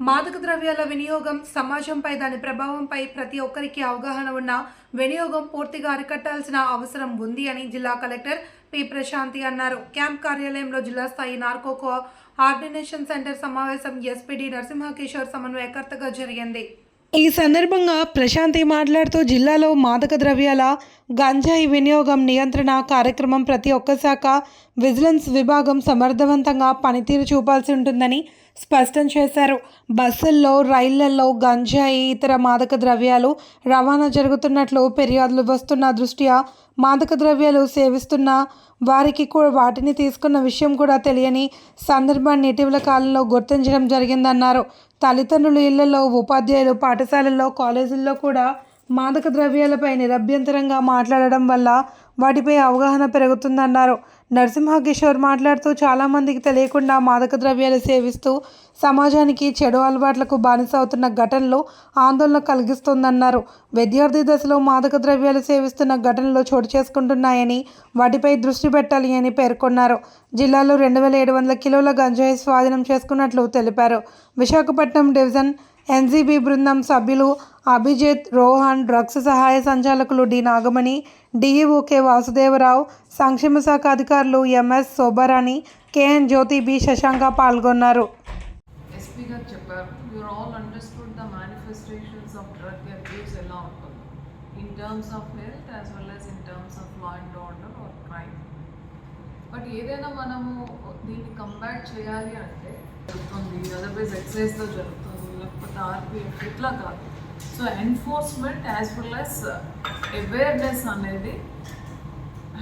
మాదక ద్రవ్యాల వినియోగం సమాజంపై దాని ప్రభావంపై ప్రతి ఒక్కరికి అవగాహన ఉన్న వినియోగం పూర్తిగా అరికట్టాల్సిన అవసరం ఉంది అని జిల్లా కలెక్టర్ పి. ప్రశాంతి అన్నారు. క్యాంప్ కార్యాలయంలో జిల్లా స్థాయి నార్కో ఆర్డినేషన్ సెంటర్ సమావేశం ఎస్పీడి నరసింహకిషోర్ సమన్వయకర్తగా జరిగింది. ఈ సందర్భంగా ప్రశాంతి మాట్లాడుతూ జిల్లాలో మాదక ద్రవ్యాల గంజాయి వినియోగం నియంత్రణ కార్యక్రమం ప్రతి ఒక్క శాఖ విజిలెన్స్ విభాగం సమర్థవంతంగా పనితీరు చూపాల్సి ఉంటుందని స్పష్టం చేశారు. బస్సుల్లో రైళ్ళలో గంజాయి ఇతర మాదక ద్రవ్యాలు రవాణా జరుగుతున్నట్లు ఫిర్యాదులు వస్తున్న దృష్ట్యా మాదక ద్రవ్యాలు సేవిస్తున్న వారికి కూడా వాటిని తీసుకున్న విషయం కూడా తెలియని సందర్భాన్ని ఇటీవల కాలంలో గుర్తించడం జరిగిందన్నారు. తల్లిదండ్రులు ఇళ్ళలో ఉపాధ్యాయులు పాఠశాలల్లో కాలేజీల్లో కూడా మాదక ద్రవ్యాలపై నిరభ్యంతరంగా మాట్లాడడం వల్ల వాటిపై అవగాహన పెరుగుతుందన్నారు. నరసింహ కిషోర్ మాట్లాడుతూ చాలామందికి తెలియకుండా మాదక ద్రవ్యాలు సేవిస్తూ సమాజానికి చెడు అలవాట్లకు బానిస అవుతున్న ఘటనలు ఆందోళన కలిగిస్తోందన్నారు. విద్యార్థి దశలో మాదక ద్రవ్యాలు సేవిస్తున్న ఘటనలు చోటు చేసుకుంటున్నాయని వాటిపై దృష్టి పెట్టాలి అని పేర్కొన్నారు. జిల్లాలో రెండు వేల ఏడు వందల కిలోల గంజాయి స్వాధీనం చేసుకున్నట్లు తెలిపారు. విశాఖపట్నం డివిజన్ ఎన్జీబీ బృందం సభ్యులు అభిజిత్ రోహన్ డ్రగ్స్ సహాయ సంచాలకులు డి నాగమణి డిఈఓకే వాసుదేవరావు సంక్షేమ శాఖ అధికారులు MS Sobarani KN Jyothi B Sasanka పాల్గొన్నారు. ఎస్పీ గారు చెప్పారు you're all understood the manifestations of drug abuse ఎలా ఉంటుంది. In terms of health as well as in terms of law and order or crime but ఏదైనా మనము దీన్ని combat చేయాలి అంటే జరుగుతుంది అదర్వైజ్ ఎక్సైజ్తో జరుగుతుంది. లేకపోతే ఆర్పిఎఫ్ ఇట్లా కాదు so enforcement as well as awareness అనేది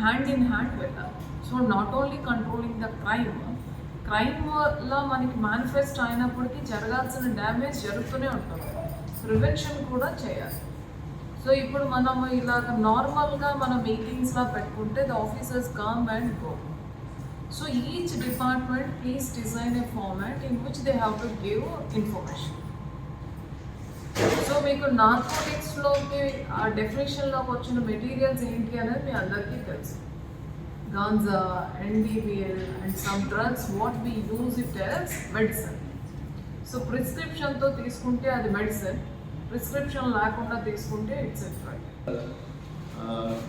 హ్యాండ్ ఇన్ హ్యాండ్ వెళ్ళాలి so not only controlling the crime crime వల్ల మనకి మేనిఫెస్ట్ అయినప్పటికీ జరగాల్సిన డ్యామేజ్ జరుగుతూనే ఉంటుంది. ప్రివెన్షన్ కూడా చేయాలి. సో ఇప్పుడు మనం ఇలాగ నార్మల్గా మనం మీటింగ్స్లా పెట్టుకుంటే the officers come and go So each department please design a format in which they have to give information. So మీకు నార్కోటిక్స్లోకి ఆ డెఫినేషన్లోకి వచ్చిన మెటీరియల్స్ ఏంటి అనేది మీ అందరికీ తెలుసు. Ganja ఎన్డీబిఎల్ and some drugs what we use it as medicine so ప్రిస్క్రిప్షన్తో తీసుకుంటే అది మెడిసిన్ ప్రిస్క్రిప్షన్ లేకుండా తీసుకుంటే ఇట్స్ ఎ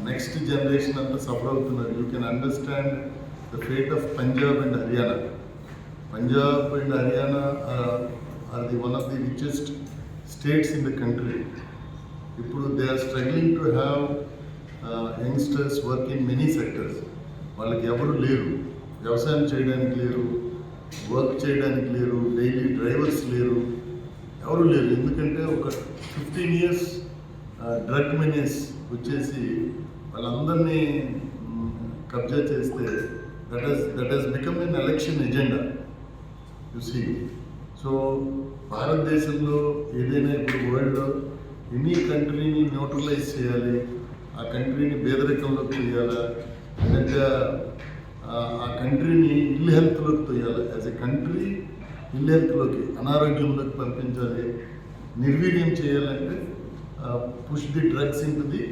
నెక్స్ట్ జనరేషన్ అంతా సఫర్ అవుతున్నారు. You can understand the fate of Punjab and Haryana Punjab and Haryana are the one of the richest states in the country ఇప్పుడు they are struggling to have youngsters work in many sectors వాళ్ళకి ఎవరు లేరు. వ్యవసాయం చేయడానికి లేరు. Work చేయడానికి లేరు. Daily drivers లేరు. ఎవరు లేరు. ఎందుకంటే ఒక ఫిఫ్టీన్ ఇయర్స్ డ్రగ్ మెనేస్ వచ్చేసి వాళ్ళందరినీ మ్, కబ్జా చేస్తే that has that has become an election agenda you see so భారతదేశంలో ఏదైనా ఇప్పుడు వరల్డ్ ఎనీ కంట్రీని న్యూట్రలైజ్ చేయాలి ఆ కంట్రీని పేదరికంలోకి తొయ్యాలా లేదంటే ఆ- ఆ కంట్రీని ఇల్ హెల్త్లోకి తొయ్యాలి? యాజ్ ఎ కంట్రీ ఇల్ హెల్త్లోకి అనారోగ్యంలోకి పంపించాలి నిర్వీర్యం చేయాలంటే push the drugs in the